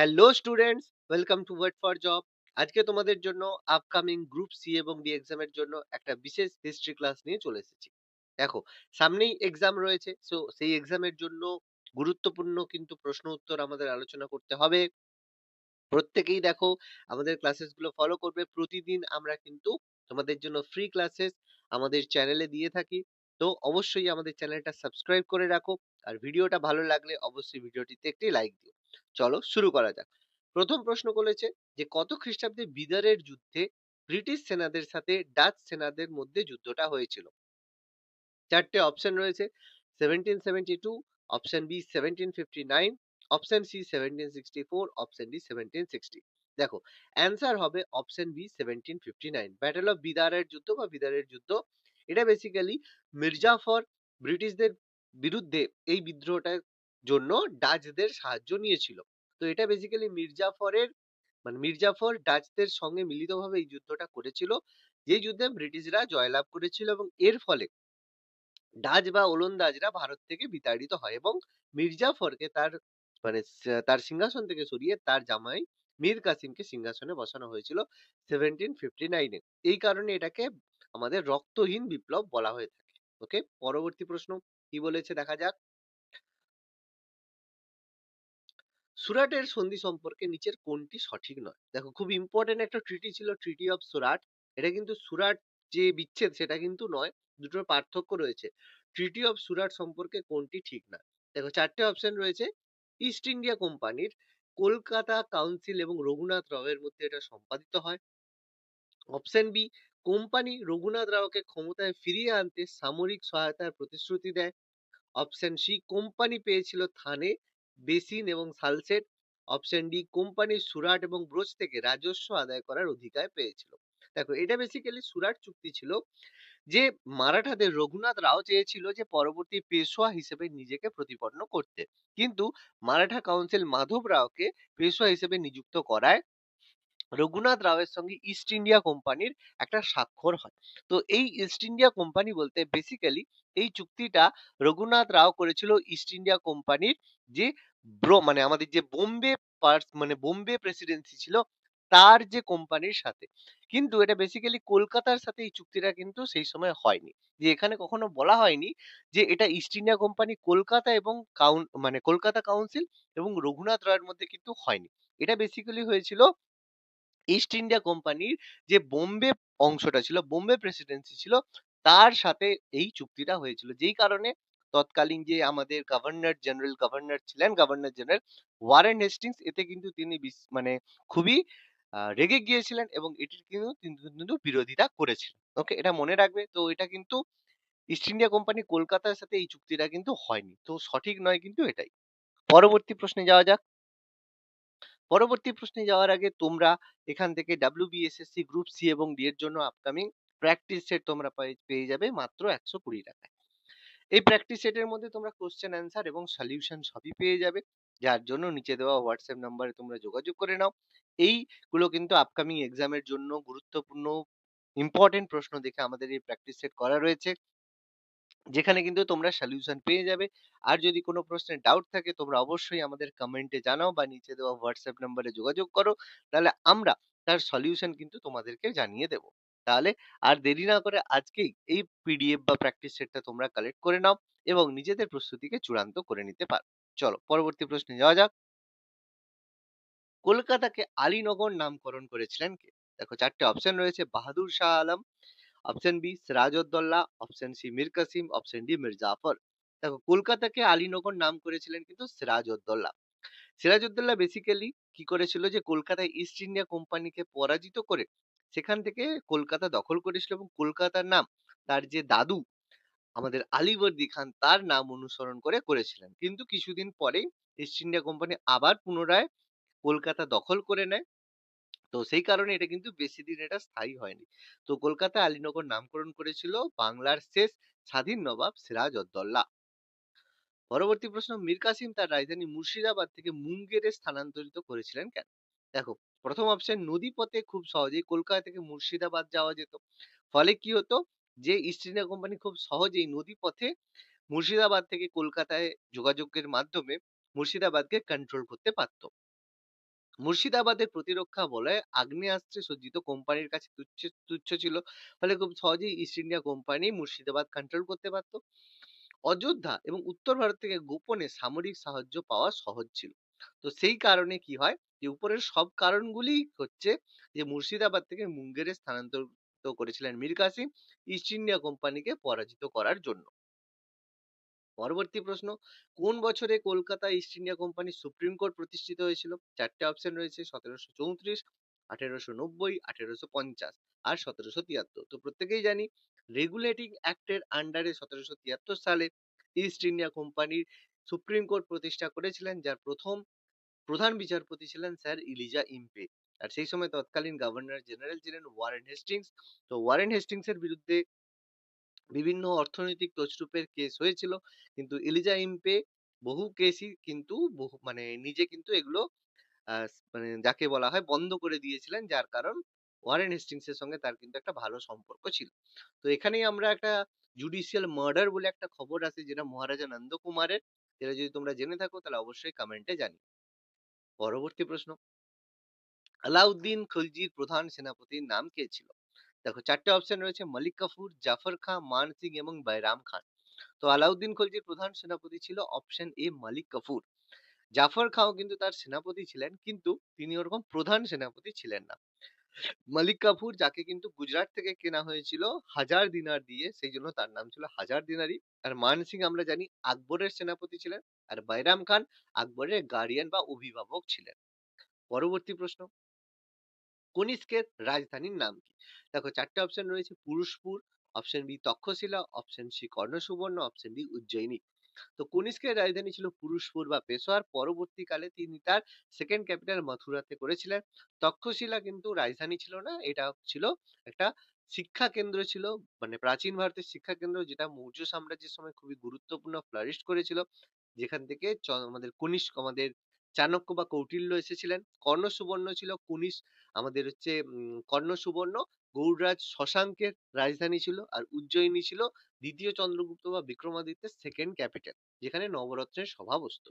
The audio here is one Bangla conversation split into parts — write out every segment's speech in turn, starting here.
Hello students welcome to wait for job আজকে তোমাদের জন্য আপকামিং গ্রুপ সি এবং ডি এক্সামের জন্য একটা বিশেষ হিস্ট্রি ক্লাস নিয়ে চলে এসেছি। দেখো, সামনেই এক্সাম রয়েছে সো সেই এক্সামের জন্য গুরুত্বপূর্ণ কিন্তু প্রশ্ন উত্তর আমাদের আলোচনা করতে হবে। প্রত্যেকেই দেখো, আমাদের ক্লাসেসগুলো ফলো করবে। প্রতিদিন আমরা কিন্তু তোমাদের জন্য ফ্রি ক্লাসেস আমাদের চ্যানেলে দিয়ে থাকি। তো অবশ্যই আমাদের চ্যানেলটা সাবস্ক্রাইব করে রাখো। আর ভিডিওটা ভালো লাগলে অবশ্যই ভিডিওটিতে একটি লাইক দিও। চলো শুরু করা যাক। প্রথম প্রশ্ন করেছে যে, কত খ্রিস্টাব্দে বিদারের যুদ্ধে ব্রিটিশ সেনাদের সাথে ডাচ সেনাদের মধ্যে যুদ্ধটা হয়েছিল? চারটে অপশন রয়েছে seventeen seventy two option B seventeen fifty nine option C seventeen sixty four option D seventeen sixty দেখো অ্যান্সার হবে option B seventeen fifty nine battle of বিদারের যুদ্ধ বা বিদারের যুদ্ধ, এটা বেসিক্যালি মির্জাফর ব্রিটিশদের বিরুদ্ধে এই বিদ্রোহটার জন্য ডাচদের সাহায্য নিয়েছিল। তো এটা বেসিক্যালি মির্জাফরের মানে মির্জাফর ডাচদের সঙ্গে মিলিতভাবে এই যুদ্ধটা করেছিল। যে যুদ্ধে ব্রিটিশরা জয়লাভ করেছিল এবং এর ফলে ডাচ বা ওলন্দাজরা ভারত থেকে বিতাড়িত হয় এবং মির্জাফরকে তার মানে তার সিংহাসন থেকে সরিয়ে তার জামাই মীর কাসিমকে সিংহাসনে বসানো হয়েছিল সেভেন্টিন ফিফটি নাইনে এই কারণে এটাকে আমাদের রক্তহীন বিপ্লব বলা হয়ে থাকে। ওকে পরবর্তী প্রশ্ন কি বলেছে দেখা যাক? সুরাটের সন্ধি সম্পর্কে নিচের কোনটি সঠিক নয়? দেখো, খুব ইম্পর্টেন্ট একটা ট্রিটি ছিল ট্রিটি অফ সুরাট। এটা কিন্তু সুরাট যে বিচ্ছেদ, সেটা কিন্তু নয়, দুটোর পার্থক্য রয়েছে। ট্রিটি অফ সুরাট সম্পর্কে কোনটি ঠিক না দেখো, চারটে অপশন রয়েছে। ইস্ট ইন্ডিয়া কোম্পানির কলকাতা কাউন্সিল এবং রঘুনাথ রাওয়ের মধ্যে এটা সম্পাদিত হয়। অপশন বি কোম্পানি রঘুনাথ রাওকে ক্ষমতায় ফিরিয়ে আনতে সামরিক সহায়তার প্রতিশ্রুতি দেয়। অপশন সি কোম্পানি পেয়েছিল থানে বেসিন এবং Salsette option D company Surat এবং ব্রোচ থেকে রাজস্ব আদায় করার অধিকার পেয়েছিল। দেখো, এটা বেসিক্যালি সুরাট চুক্তি ছিল যে মারাঠাদের রঘুনাথ রাও চেয়েছিল যে পরবর্তী পেশোয়া হিসেবে নিজেকে প্রতিপন্ন করতে। কিন্তু মারাঠা কাউন্সিল মাধব রাওকে পেশোয়া হিসেবে নিযুক্ত করায় রঘুনাথ রাওয়ের সঙ্গে ইস্ট ইন্ডিয়া কোম্পানির একটা স্বাক্ষর হয়। তো এই ইস্ট ইন্ডিয়া কোম্পানি বলতে বেসিক্যালি এই চুক্তিটা রঘুনাথ রাও করেছিল ইস্ট ইন্ডিয়া কোম্পানির যে ব্রো মানে আমাদের যে বোম্বে পার্স মানে বোম্বে প্রেসিডেন্সি ছিল, তার যে কোম্পানির সাথে। কিন্তু এটা বেসিক্যালি কলকাতার সাথে এই চুক্তিটা কিন্তু সেই সময় হয়নি। যে এখানে কখনো বলা হয়নি যে এটা ইস্ট ইন্ডিয়া কোম্পানি কলকাতা এবং কাউন মানে কলকাতা কাউন্সিল এবং রঘুনাথ রায়ের মধ্যে কিন্তু হয়নি। এটা বেসিক্যালি হয়েছিল ইস্ট ইন্ডিয়া কোম্পানির যে বোম্বে অংশটা ছিল, বোম্বে প্রেসিডেন্সি ছিল, তার সাথে এই চুক্তিটা হয়েছিল। যেই কারণে তৎকালীন যে আমাদের গভর্নর জেনারেল গভর্নর ছিলেন গভর্নর জেনারেল ওয়ারেন হেস্টিংস এতে কিন্তু তিনি মানে খুবই রেগে গিয়েছিলেন এবং এটির কিন্তু কিন্তু বিরোধিতা করেছিলেন। ওকে এটা মনে রাখবে। তো এটা কিন্তু ইস্ট ইন্ডিয়া কোম্পানি কলকাতার সাথে এই চুক্তিটা কিন্তু হয়নি। তো সঠিক নয় কিন্তু এটাই। পরবর্তী প্রশ্নে যাওয়া যাক। পরবর্তী প্রশ্নে যাওয়ার আগে তোমরা এখান থেকে ডাব্লিউবিএসএসসি গ্রুপ সি এবং ডি এর জন্য আপকামিং প্র্যাকটিস সেট তোমরা পেয়ে যাবে মাত্র একশো কুড়ি টাকায়। এই প্র্যাকটিস সেটের মধ্যে তোমরা কোশ্চেন অ্যান্সার এবং সলিউশন সবই পেয়ে যাবে। যার জন্য নিচে দেওয়া হোয়াটসঅ্যাপ নাম্বারে তোমরা যোগাযোগ করে নাও। এইগুলো কিন্তু আপকামিং এক্সামের জন্য গুরুত্বপূর্ণ ইম্পর্টেন্ট প্রশ্ন দেখে আমাদের এই প্র্যাকটিস সেট করা রয়েছে। যেখানে কিন্তু তোমরা সলিউশন পেয়ে যাবে। আর যদি কোনো প্রশ্নের ডাউট থাকে, তোমরা অবশ্যই আমাদের কমেন্টে জানাও বা নিচে দেওয়া হোয়াটসঅ্যাপ নাম্বারে যোগাযোগ করো। তাহলে আমরা তার সলিউশন কিন্তু তোমাদেরকে জানিয়ে দেব। তাহলে আর দেরি না করে আজকেই এই পিডিএফ বা প্র্যাকটিস সেটটা তোমরা কালেক্ট করে নাও এবং নিজেদের প্রস্তুতিকে চূড়ান্ত করে নিতে পারো। চলো পরবর্তী প্রশ্নে যাওয়া যাক। কলকাতাকে আলীনগর নামকরণ করেছিলেন কে? দেখো চারটে অপশন রয়েছে, Bahadur Shah Alam option B Sirajuddaula option C Mir Qasim option D Mir Jafar দেখো কলকাতাকে আলীনগর নাম করেছিলেন কিন্তু সিরাজউদ্দৌলা। সিরাজউদ্দৌলা বেসিক্যালি কি করেছিল যে কলকাতায় ইস্ট ইন্ডিয়া কোম্পানিকে পরাজিত করে সেখান থেকে কলকাতা দখল করেছিল এবং কলকাতার নাম তার যে দাদু, আমাদের আলীবর্দী খান, তার নাম অনুসরণ করে করেছিলেন। কিন্তু কিছুদিন পরেই ইস্ট ইন্ডিয়া কোম্পানি আবার পুনরায় কলকাতা দখল করে নেয়। তো সেই কারণে এটা কিন্তু বেশি দিন এটা স্থায়ী হয়নি। তো কলকাতা আলীনগর নামকরণ করেছিল বাংলার শেষ স্বাধীন নবাব সিরাজউদ্দৌলা পরবর্তী প্রশ্ন, মীর কাসিম তার রাজধানী মুর্শিদাবাদ থেকে মুঙ্গেরে স্থানান্তরিত করেছিলেন কেন? দেখো প্রথম অপশন নদী পথে খুব সহজেই কলকাতা থেকে মুর্শিদাবাদ যাওয়া যেত। ফলে কি হতো যে ইস্ট ইন্ডিয়া কোম্পানি খুব সহজেই নদী পথে মুর্শিদাবাদ থেকে কলকাতায় যোগাযোগের মাধ্যমে মুর্শিদাবাদকে কন্ট্রোল করতে পারতো। মুর্শিদাবাদের প্রতিরক্ষা বলয় আগ্নেয়াস্ত্রে সজ্জিত কোম্পানির কাছে তুচ্ছ তুচ্ছ ছিল। ফলে খুব সহজেই East India company Murshidabad control করতে পারত। অযোধ্যা এবং উত্তর ভারত থেকে গোপনে সামরিক সাহায্য পাওয়া সহজ ছিল। তো সেই কারণে কি হয় যে উপরের সব কারণগুলি হচ্ছে যে মুর্শিদাবাদ থেকে মুঙ্গেরে স্থানান্তরিত করেছিলেন মীর কাসিম, ইস্ট ইন্ডিয়া কোম্পানিকে পরাজিত করার জন্য। পরবর্তী প্রশ্ন, কোন বছরে Kolkata East India company supreme court প্রতিষ্ঠিত হয়েছিল? চারটে অপশন রয়েছে, সতেরোশো চৌত্রিশ, আঠেরোশো নব্বই, আঠেরোশো পঞ্চাশ আর সতেরোশো তিয়াত্তর। তো প্রত্যেকেই জানি রেগুলেটিং অ্যাক্টের আন্ডারে সতেরোশো তিয়াত্তর সালে ইস্ট ইন্ডিয়া কোম্পানির সুপ্রিম কোর্ট প্রতিষ্ঠা করেছিলেন, যার প্রথম প্রধান বিচারপতি ছিলেন স্যার ইলিজা ইম্পে। আর সেই সময় তৎকালীন গভর্নর জেনারেল ছিলেন ওয়ারেন হেস্টিংস। তো ওয়ারেন হেস্টিংস এর বিরুদ্ধে বিভিন্ন অর্থনৈতিক তছরূপের কেস হয়েছিল। কিন্তু এলিজা ইম্পে বহু কেসই কিন্তু বহু মানে নিজে কিন্তু এগুলো মানে যাকে বলা হয় বন্ধ করে দিয়েছিলেন। যার কারণ ওয়ারেন হেস্টিংস এর সঙ্গে তার কিন্তু একটা ভালো সম্পর্ক ছিল। তো এখানেই আমরা একটা জুডিশিয়াল মার্ডার বলে একটা খবর আছে যেটা মহারাজা নন্দ কুমারের যেটা যদি তোমরা জেনে থাকো তাহলে অবশ্যই কমেন্টে জানি পরবর্তী প্রশ্ন। আলাউদ্দিন খলজির প্রধান সেনাপতির নাম কে ছিল? দেখো, চারটে অপশন রয়েছে, মালিক কাফুর, জাফর খাঁ, মান সিং এবং বাইরাম খান। তো আলাউদ্দিন খলজির প্রধান সেনাপতি ছিল অপশন এ মালিক কাফুর। জাফর খাঁও কিন্তু তার সেনাপতি ছিলেন, কিন্তু তিনি ওরকম প্রধান সেনাপতি ছিলেন না। মালিক কাফুর, যাকে কিন্তু গুজরাট থেকে কেনা হয়েছিল হাজার দিনার দিয়ে, সেই জন্য তার নাম ছিল হাজার দিনারি। আর মান সিং আমরা জানি আকবরের সেনাপতি ছিলেন। আর বাইরাম খান আকবরের গার্ডিয়ান বা অভিভাবক ছিলেন। পরবর্তী প্রশ্ন। কনিষ্কের রাজধানীর নাম কি? দেখো, চারটে অপশন রয়েছে। Purushapura option B Taxila option C Karnasubarna option D Ujjayini. তো কনিষ্কের রাজধানী ছিল পুরুষপুর বা পেশোয়ার। পরবর্তীকালে তিনি তার সেকেন্ড ক্যাপিটাল মথুরাতে করেছিলেন। তক্ষশিলা কিন্তু রাজধানী ছিল না, এটা ছিল একটা শিক্ষা কেন্দ্র ছিল মানে প্রাচীন ভারতের শিক্ষা কেন্দ্র যেটা মৌর্য সাম্রাজ্যের সময় খুবই গুরুত্বপূর্ণ ফ্লারিশ করেছিল। যেখান থেকে আমাদের কনিষ্ক, আমাদের চাণক্য বা কৌটিল্য এসেছিলেন। কর্ণ সুবর্ণ ছিল কুনিশ আমাদের হচ্ছে কর্ণ সুবর্ণ গৌড়রাজ শশাঙ্কের রাজধানী ছিল আর উজ্জয়িনী ছিল দ্বিতীয় চন্দ্রগুপ্ত বা বিক্রমাদিত্যের সেকেন্ড ক্যাপিটাল যেখানে নবরত্নের সভা বসতো।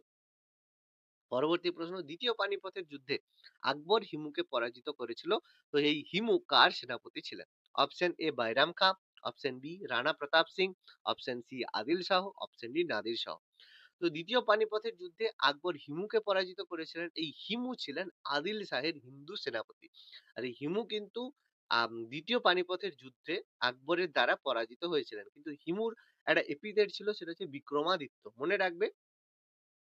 পরবর্তী প্রশ্ন, দ্বিতীয় পানিপথের যুদ্ধে আকবর হিমুকে পরাজিত করেছিল, তো এই হিমু কার সেনাপতি ছিলেন? Option A Bairam Khan option B Rana Pratap Singh option C Adil Shah option D Nadir Shah. তো দ্বিতীয় পানিপথের যুদ্ধে আকবর হিমুকে পরাজিত করেছিলেন, এই হিমু ছিলেন আদিল শাহের হিন্দু সেনাপতি। আর এই হিমু কিন্তু আম, দ্বিতীয় পানিপথের যুদ্ধে আকবরের দ্বারা পরাজিত হয়েছিলেন। কিন্তু হিমুর একটা এপিডেট ছিল সেটা হচ্ছে বিক্রমাদিত্য। মনে রাখবে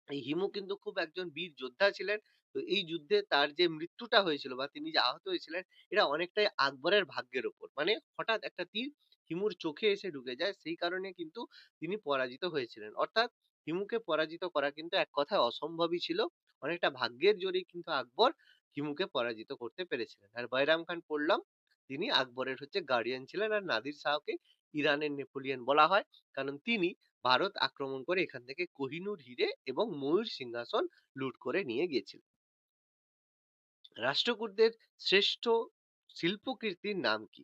এই হিমু কিন্তু খুব একজন বীর যোদ্ধা ছিলেন। তো এই যুদ্ধে তার যে মৃত্যুটা হয়েছিল বা তিনি যে আহত হয়েছিলেন এটা অনেকটাই আকবরের ভাগ্যের ওপর। মানে হঠাৎ একটা তীর হিমুর চোখে এসে ঢুকে যায় সেই কারণে কিন্তু তিনি পরাজিত হয়েছিলেন। অর্থাৎ হিমুকে পরাজিত করা কিন্তু এক কথায় অসম্ভবই ছিল। অনেকটা ভাগ্যের জোরেই কিন্তু আকবর হিমুকে পরাজিত করতে পেরেছিলেন। আর বাইরাম খান পড়লাম তিনি আকবরের হচ্ছে গার্ডিয়ান ছিলেন আর নাদির শাহকে ইরানের নেপোলিয়ন বলা হয়। কারণ তিনি ভারত আক্রমণ করে এখান থেকে কোহিনূর, হিরে এবং ময়ূর সিংহাসন লুট করে নিয়ে গিয়েছিলেন। রাষ্ট্রকূটদের শ্রেষ্ঠ শিল্পকীর্তির নাম কি?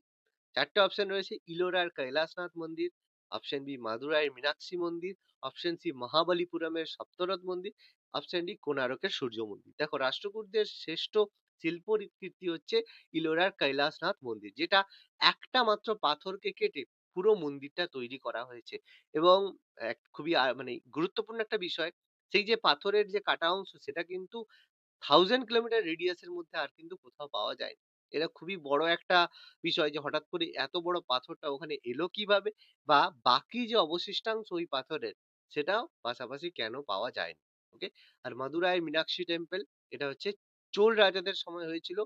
চারটে অপশন রয়েছে ইলোরার কৈলাসনাথ মন্দির অপশন বি মাদুরাইয়ের মীনাক্ষী মন্দির অপশন সি মহাবলীপুরমের সপ্তরথ মন্দির অপশন ডি কোনারকের সূর্য মন্দির। দেখো, রাষ্ট্রকূটদের শ্রেষ্ঠ শিল্প কীর্তি হচ্ছে ইলোরার কৈলাসনাথ মন্দির, যেটা একটা মাত্র পাথরকে কেটে পুরো মন্দিরটা তৈরি করা হয়েছে এবং খুবই মানে গুরুত্বপূর্ণ একটা বিষয়, সেই যে পাথরের যে কাটা অংশ, সেটা কিন্তু থাউজেন্ড কিলোমিটার রেডিয়াসের মধ্যে আর কিন্তু কোথাও পাওয়া যায় না। এটা খুবই বড় একটা বিষয় যে হঠাৎ করে এত বড় পাথরটা ওখানে এলো কীভাবে বা বাকি যে অবশিষ্টাংশ ওই পাথরের, সেটাও পাশাপাশি কেন পাওয়া যায়নি ওকে আর মাদুরাই মীনাক্ষী টেম্পল এটা হচ্ছে চোল রাজাদের সময় হয়েছিল।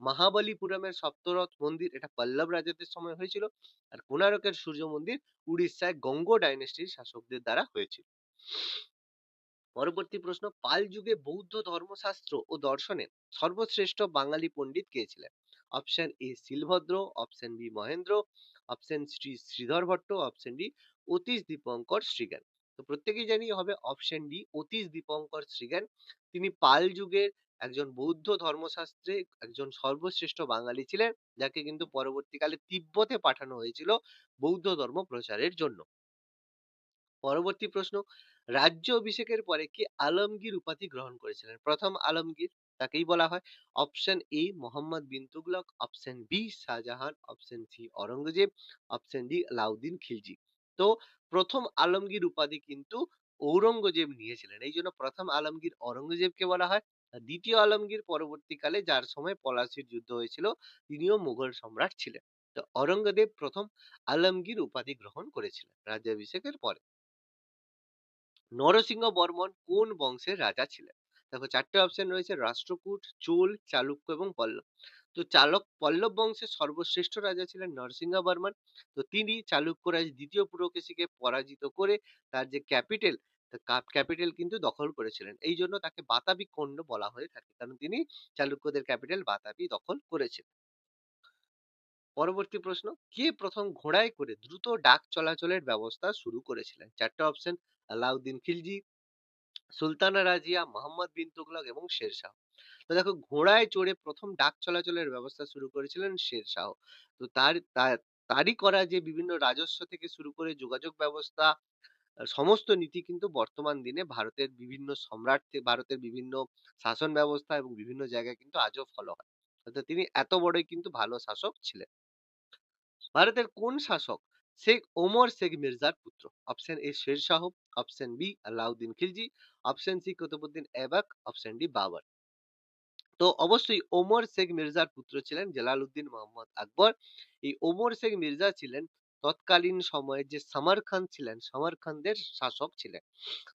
মহাবলীপুরমের সপ্তরথ মন্দির, এটা পল্লব রাজাদের সময় হয়েছিল। আর কোনারকের সূর্য মন্দির উড়িষ্যায় গঙ্গ ডাইনেস্টির শাসকদের দ্বারা হয়েছিল। পরবর্তী প্রশ্ন, পাল যুগে বৌদ্ধ ধর্মশাস্ত্র ও দর্শনে সর্বশ্রেষ্ঠ বাঙালি পণ্ডিত কে ছিলেন? Option A Shilabhadra, option B Mahendra, option Shri Shridhar Bhatta, option D Atish Dipankar Srijnan. তো প্রত্যেকেই জানি হবে অপশন ডি অতীশ দীপঙ্কর শ্রীজ্ঞান। তিনি পাল যুগের একজন বৌদ্ধ ধর্মশাস্ত্রে একজন সর্বশ্রেষ্ঠ বাঙালি ছিলেন, যাকে কিন্তু পরবর্তীকালে তিব্বতে পাঠানো হয়েছিল বৌদ্ধ ধর্ম প্রচারের জন্য। পরবর্তী প্রশ্ন, রাজ্য অভিষেকের পরে কে আলমগীর উপাধি গ্রহণ করেছিলেন? প্রথম আলমগীর তাকেই বলা হয়। Option A Mohammad bin Tughlaq, option B Shah Jahan, option C Aurangzeb option D Alauddin Khilji. তো প্রথম আলমগীর উপাধি কিন্তু ঔরঙ্গজেব নিয়েছিলেন। এই জন্য প্রথম আলমগীর অরঙ্গজেবকে বলা হয়। দ্বিতীয় আলমগীর পরবর্তীকালে যার সময় পলাশির যুদ্ধ হয়েছিল, তিনিও মুঘল সম্রাট ছিলেন। তো অরঙ্গজেব প্রথম আলমগীর উপাধি গ্রহণ করেছিলেন রাজ্যাভিষেকের পরে। নরসিংহ বর্মন কোন বংশের রাজা ছিলেন? দেখো চারটে অপশন রয়েছে, রাষ্ট্রকূট, চোল, চালুক্য এবং পল্লব। তো চালক, পল্লব বংশের সর্বশ্রেষ্ঠ রাজা ছিলেন নরসিংহ বর্মন। তো তিনি চালুক্য রাজ দ্বিতীয় পুরকেশীকে পরাজিত করে তার যে ক্যাপিটাল ক্যাপিটাল কিন্তু দখল করেছিলেন। এই জন্য তাকে বাতাবি কর্ণ বলা হয়ে থাকে। কারণ তিনি চালুক্যদের ক্যাপিটাল বাতাবি দখল করেছিলেন পরবর্তী প্রশ্ন, কে প্রথম ঘোড়ায় করে দ্রুত ডাক চলাচলের ব্যবস্থা শুরু করেছিলেন? চারটে অপশন, আলাউদ্দিন খিলজি, সুলতানা রাজিয়া, মোহাম্মদ বিন তুগলক এবং শেরশাহ তো দেখো, ঘোড়ায় চড়ে প্রথম ডাক চলাচলের ব্যবস্থা শুরু করেছিলেন শেরশাহ তো তার, তার- তারই করা যে বিভিন্ন রাজস্ব থেকে শুরু করে যোগাযোগ ব্যবস্থা সমস্ত নীতি কিন্তু বর্তমান দিনে ভারতের বিভিন্ন সম্রাট ভারতের বিভিন্ন শাসন ব্যবস্থা এবং বিভিন্ন জায়গায় কিন্তু আজও ফলো হয়। অর্থাৎ তিনি এত বড়ই কিন্তু ভালো শাসক ছিলেন। ভারতের কোন শাসক? শেখ ওমর শেখ মির্জার পুত্র। Option A Sher Shah option B Alauddin Khilji option C Qutbuddin Aibak option D Babur. তো অবশ্যই ওমর শেখ মির্জার পুত্র ছিলেন জালালউদ্দিন মোহাম্মদ আকবর। এই ওমর শেখ মির্জা ছিলেন তৎকালীন সময়ে যে সমরখান ছিলেন, সমরখানদের শাসক ছিলেন।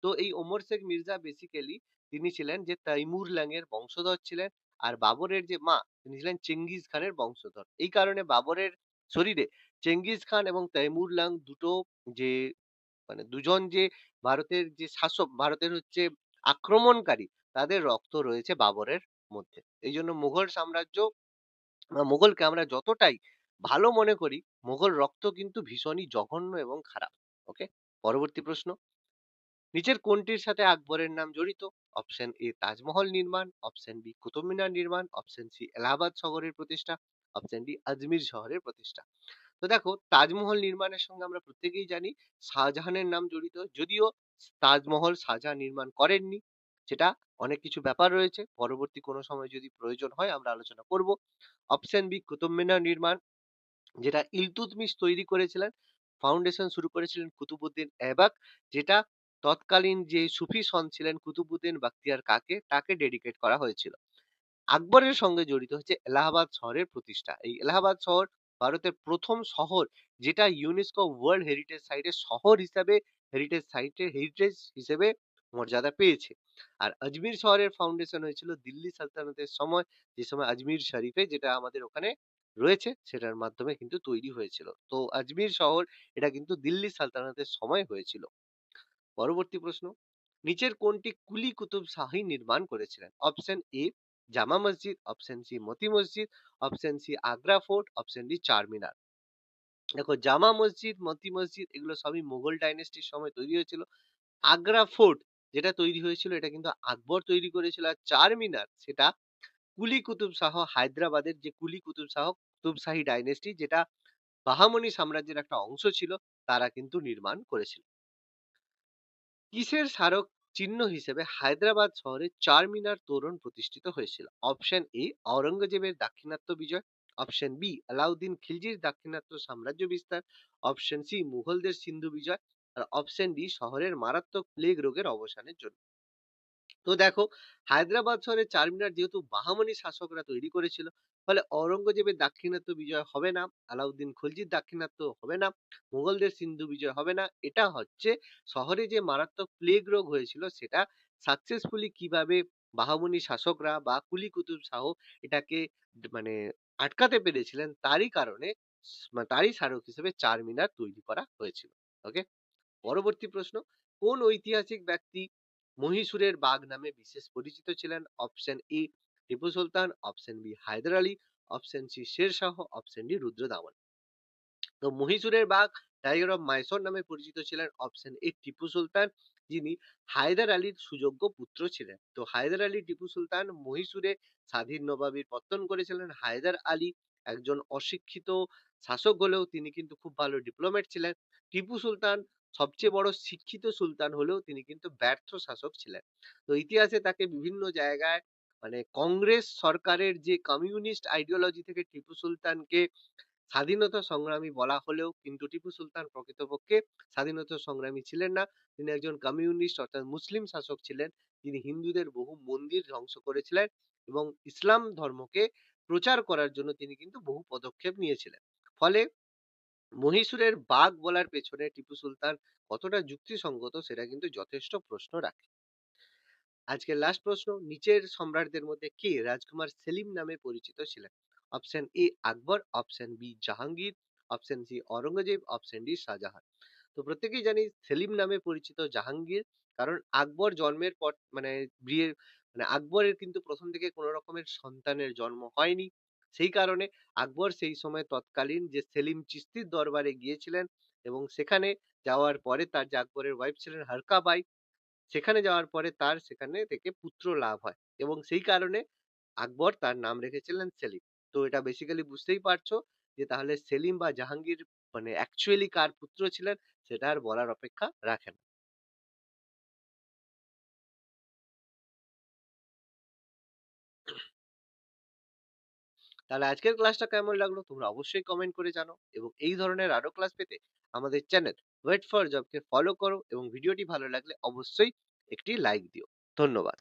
তো এই ওমর শেখ মির্জা বেসিক্যালি তিনি ছিলেন যে তৈমুর ল্যাংয়ের বংশধর ছিলেন আর বাবরের যে মা, তিনি ছিলেন চেঙ্গিজ খানের বংশধর। এই কারণে বাবরের শরীরে চেঙ্গিজ খান এবং তৈমুর ল্যাং দুটো যে মানে দুজন যে ভারতের যে শাসক, ভারতের হচ্ছে আক্রমণকারী, তাদের রক্ত রয়েছে বাবরের মধ্যে। এই জন্য মুঘল সাম্রাজ্য, মুঘলকে আমরা যতটাই ভালো মনে করি মুঘল রক্ত কিন্তু ভীষণই জঘন্য এবং খারাপ ওকে পরবর্তী প্রশ্ন। নিচের কোনটির সাথে আকবরের নাম জড়িত? অপশন এ তাজমহল নির্মাণ অপশন বি কুতুব মিনার নির্মাণ অপশন সি এলাহাবাদ শহরের প্রতিষ্ঠা অপশন ডি আজমির শহরের প্রতিষ্ঠা। তো দেখো, তাজমহল নির্মাণের সঙ্গে আমরা প্রত্যেকেই জানি শাহজাহানের নাম জড়িত, যদিও তাজমহল শাহজাহান নির্মাণ করেননি। সেটা অনেক কিছু ব্যাপার রয়েছে, পরবর্তী কোনো সময় যদি প্রয়োজন হয় আমরা আলোচনা করব। অপশন বি কুতুব মিনার নির্মাণ যেটা ইলতুতমিশ তৈরি করেছিলেন, ফাউন্ডেশন শুরু করেছিলেন কুতুবুদ্দিন এবাক, যেটা তৎকালীন যে সুফি সন ছিলেন কুতুবুদ্দিন বাক্তিয়ার কাকে, তাকে ডেডিকেট করা হয়েছিল। আকবরের সঙ্গে জড়িত হচ্ছে এলাহাবাদ শহরের প্রতিষ্ঠা। এই এলাহাবাদ শহর ভারতের প্রথম শহর, যেটা ইউনেস্কো ওয়ার্ল্ড হেরিটেজ সাইটের শহর হিসাবে হেরিটেজ সাইটের হেরিটেজ হিসেবে মর্যাদা পেয়েছে। আর আজমির শহরের ফাউন্ডেশন হয়েছিল দিল্লি সালতানাতের সময়, যে সময় আজমির শরীফে, যেটা আমাদের ওখানে রয়েছে, সেটার মাধ্যমে কিন্তু তৈরি হয়েছিল। তো আজমির শহর, এটা কিন্তু দিল্লি সালতানাতের সময় হয়েছিল। পরবর্তী প্রশ্ন, নিচের কোনটি কুলি কুতুব শাহী নির্মাণ করেছিলেন? অপশন এ, জামা মসজিদ, option C, Moti Masjid, option C, Agra fort, option D Charminar দেখো, জামা মসজিদ, মতি মসজিদ, এগুলো সবই মুঘল ডাইনেস্টির সময় তৈরি হয়েছিল। আগ্রা ফোর্ট যেটা তৈরি হয়েছিল, এটা কিন্তু আকবর তৈরি করেছিল। আর চারমিনার সেটা কুলি কুতুব শাহ হায়দ্রাবাদের যে কুলি কুতুব শাহ কুতুব শাহী ডাইনেস্টি যেটা বাহামনি সাম্রাজ্যের একটা অংশ ছিল, তারা কিন্তু নির্মাণ করেছিল। কিসের স্মারক চিহ্ন হিসেবে হায়দ্রাবাদ শহরে চারমিনার তোরণ প্রতিষ্ঠিত হয়েছিল। অপশন এ আওরঙ্গজেবের দাক্ষিণাত্য বিজয়। অপশন বি, আলাউদ্দিন খিলজির দাক্ষিণাত্য সাম্রাজ্য বিস্তার। অপশন সি, মুঘলদের সিন্ধু বিজয়। আর অপশন ডি, শহরের মারাত্মক প্লেগ রোগের অবসানের জন্য। তো দেখো, হায়দ্রাবাদ শহরে চারমিনার যেহেতু বাহামনি শাসকরা তৈরি করেছিল, ফলে ঔরঙ্গজেবের দাক্ষিণাত্য বিজয় হবে না, আলাউদ্দিন খলজির দাক্ষিণাত্য হবে না, মুঘলদের সিন্ধু বিজয় হবে না, এটা হচ্ছে শহরে যে মারাত্মক প্লেগ রোগ হয়েছিল সেটা সাকসেসফুলি কীভাবে বাহামনি শাসকরা বা কুলি কুতুব শাহ এটাকে মানে আটকাতে পেরেছিলেন, তারই কারণে মানে তারই স্মারক হিসেবে চারমিনার তৈরি করা হয়েছিল ওকে পরবর্তী প্রশ্ন, কোন ঐতিহাসিক ব্যক্তি মহীশূরের বাঘ নামে বিশেষ পরিচিত ছিলেন। Option A Tipu Sultan option B Haidar Ali option C Sher Shah option D Rudradaman তো মহীশূরের বাঘ টাইগার অফ মাইসোর নামে পরিচিত ছিলেন। অপশন এ টিপু সুলতান, যিনি হায়দার আলীর সুযোগ্য পুত্র ছিলেন। তো হায়দার আলী, টিপু সুলতান মহীশূরে স্বাধীন নবাবীর পত্তন করেছিলেন। হায়দার আলী একজন অশিক্ষিত শাসক হলেও তিনি কিন্তু খুব ভালো ডিপ্লোম্যাট ছিলেন। টিপু সুলতান সবচেয়ে বড় শিক্ষিত সুলতান হলেও তিনি কিন্তু ব্যর্থ শাসক ছিলেন। তো ইতিহাসে তাকে বিভিন্ন জায়গায় মানে কংগ্রেস সরকারের যে কমিউনিস্ট আইডিওলজি থেকে টিপু সুলতানকে স্বাধীনতা সংগ্রামী বলা হলেও কিন্তু টিপু সুলতান প্রকৃতপক্ষে স্বাধীনতা সংগ্রামী ছিলেন না। তিনি একজন কমিউনিস্ট অর্থাৎ মুসলিম শাসক ছিলেন। তিনি হিন্দুদের বহু মন্দির ধ্বংস করেছিলেন এবং ইসলাম ধর্মকে প্রচার করার জন্য তিনি কিন্তু বহু পদক্ষেপ নিয়েছিলেন। ফলে মহীশূরের বাঘ বলার পেছনে টিপু সুলতান কতটা যুক্তিসঙ্গত সেটা কিন্তু যথেষ্ট প্রশ্ন রাখে। আজকের লাস্ট প্রশ্ন, নিচের সম্রাটদের মধ্যে কে রাজকুমার সেলিম নামে পরিচিত ছিলেন? Option A Akbar option B Jahangir option C Aurangzeb option D Shah Jahan. তো প্রত্যেকেই জানি সেলিম নামে পরিচিত জাহাঙ্গীর কারণ আকবর জন্মের পর মানে বিয়ে মানে আকবরের কিন্তু প্রথম থেকে কোনো রকমের সন্তানের জন্ম হয়নি। সেই কারণে আকবর সেই সময় তৎকালীন যে সেলিম চিস্তির দরবারে গিয়েছিলেন এবং সেখানে যাওয়ার পরে তার যে আকবরের ওয়াইফ ছিলেন হারকাবাই সেখানে যাওয়ার পরে তার সেখানে থেকে পুত্র লাভ হয় এবং সেই কারণে আকবর তার নাম রেখেছিলেন সেলিম। তো এটা বেসিক্যালি বুঝতেই পারছ যে তাহলে সেলিম বা জাহাঙ্গীর মানে অ্যাকচুয়ালি কার পুত্র ছিলেন সেটা আর বলার অপেক্ষা রাখে না। তাহলে আজকের ক্লাসটা কেমন লাগল? তোমরা অবশ্যই কমেন্ট করে জানো এবং এই ধরনের আরও ক্লাস পেতে আমাদের চ্যানেল ওয়েট ফর জবকে ফলো করো এবং ভিডিওটি ভালো লাগলে অবশ্যই একটি লাইক দিও। ধন্যবাদ।